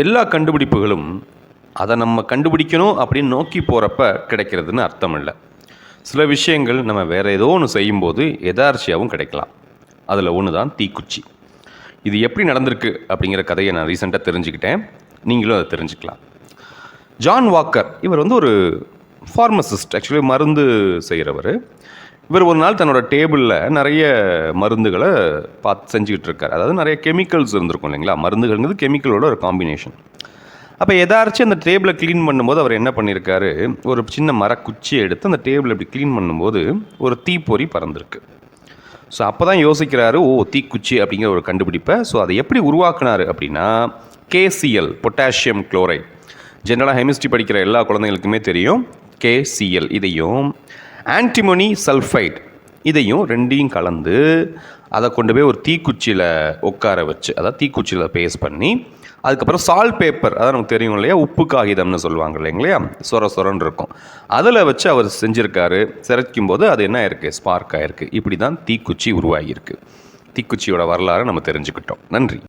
எல்லா கண்டுபிடிப்புகளும் அதை நம்ம கண்டுபிடிக்கணும் அப்படின்னு நோக்கி போகிறப்ப கிடைக்கிறதுன்னு அர்த்தம் இல்லை சில விஷயங்கள் நம்ம வேறு ஏதோ ஒன்று செய்யும்போது எதார்ச்சியாகவும் கிடைக்கலாம். அதில் ஒன்று தான் தீக்குச்சி. இது எப்படி நடந்திருக்கு அப்படிங்கிற கதையை நான் ரீசெண்டாக தெரிஞ்சுக்கிட்டேன். நீங்களும் அதை தெரிஞ்சுக்கலாம். ஜான் வாக்கர் இவர் வந்து ஒரு ஃபார்மசிஸ்ட் ஆக்சுவலி மருந்து செய்கிறவர் இவர் ஒரு நாள் தன்னோட டேபிளில் நிறைய மருந்துகளை பார்த்து செஞ்சுக்கிட்டு இருக்கார். அதாவது நிறைய கெமிக்கல்ஸ் இருந்திருக்கும் இல்லைங்களா? மருந்துகள்ங்கிறது கெமிக்கலோட ஒரு காம்பினேஷன் அப்போ எதாச்சும் அந்த டேபிளை க்ளீன் பண்ணும்போது அவர் என்ன பண்ணியிருக்காரு? ஒரு சின்ன மரக்குச்சியை எடுத்து அந்த டேபிள் இப்படி க்ளீன் பண்ணும்போது ஒரு தீப்பொறி பறந்துருக்கு. ஸோ அப்போ தான் யோசிக்கிறாரு ஓ தீக்குச்சி அப்படிங்கிற ஒரு கண்டுபிடிப்பை. ஸோ அதை எப்படி உருவாக்குனாரு அப்படின்னா கேசிஎல் பொட்டாசியம் குளோரைட் ஜென்ரலாக கெமிஸ்ட்ரி படிக்கிற எல்லா குழந்தைங்களுக்குமே தெரியும் கேசிஎல் இதையும் ஆன்டிமோனி சல்ஃபைட் இதையும் ரெண்டையும் கலந்து அதை கொண்டு போய் ஒரு தீக்குச்சியில் உட்கார வச்சு அதாவது தீக்குச்சியில் பேஸ்ட் பண்ணி அதுக்கப்புறம் சால்ட் பேப்பர் அதான் நமக்கு தெரியும் இல்லையா? உப்பு காகிதம்னு சொல்லுவாங்க இல்லைங்களா? சொர சொரன்னு இருக்கும். அதில் வச்சு அவர் செஞ்சுருக்காரு. சிரைக்கும் போது அது என்ன ஆயிருக்கு? ஸ்பார்க் ஆயிருக்கு. இப்படி தான் தீக்குச்சி உருவாகியிருக்கு. தீக்குச்சியோட வரலாறு நம்ம தெரிஞ்சுக்கிட்டோம். நன்றி.